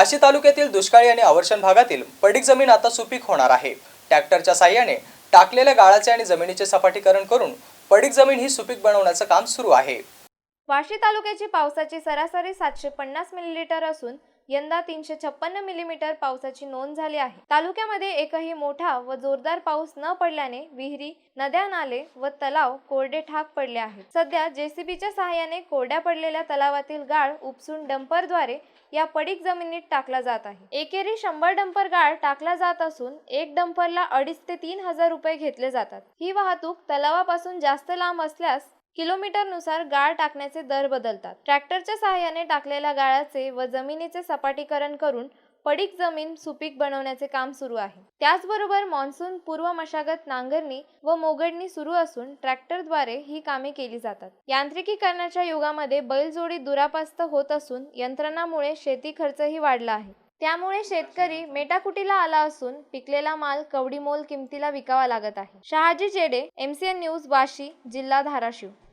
वाशी तालुक्यातील दुष्काळी आणि अवर्षण भागातील पडीक जमीन आता सुपीक होणार आहे. ट्रॅक्टरच्या साह्याने टाकलेल्या गाळाचे आणि जमिनीचे सपाटीकरण करून पडीक जमीन ही सुपीक बनवण्याचं काम सुरू आहे. वाशी तालुक्याची पावसाची सरासरी सातशे पन्नास मिलीलीटर असून यंदा तीनशे छप्पन्न मिलीमीटर पावसाची नोंद झाली आहे. तालुक्यामध्ये एकही मोठा व जोरदार पाऊस न पडल्याने विहिरी नद्या नाले व तलाव कोरडे ठाक पडले आहेत. सध्या जेसीबीच्या सहाय्याने कोरड्या पडलेल्या तलावातील गाळ उपसून डंपरद्वारे या पडीक जमिनीत टाकला जात आहे. एकेरी शंभर डंपर गाळ टाकला जात असून एक डंपरला अडीच ते तीन हजार रुपये घेतले जातात. ही वाहतूक तलावापासून जास्त लांब असल्यास किलोमीटरनुसार गाळ टाकण्याचे दर बदलतात. ट्रॅक्टरच्या सहाय्याने टाकलेल्या गाळाचे व जमिनीचे सपाटीकरण करून पडीक जमीन सुपीक बनवण्याचे काम सुरू आहे. त्याचबरोबर मान्सून पूर्व मशागत नांगरणी व मोगडणी सुरू असून ट्रॅक्टरद्वारे ही कामे केली जातात. यांत्रिकीकरणाच्या युगामध्ये बैलजोडी दुरापास्त होत असून यंत्रणामुळे शेती खर्चही वाढला आहे. त्यामुळे शेतकरी मेटाकुटीला आला असून पिकलेला माल कवडीमोल किमतीला विकावा लागत आहे. शहाजी जेडे एमसीएन न्यूज वाशी जिल्हा धाराशिव.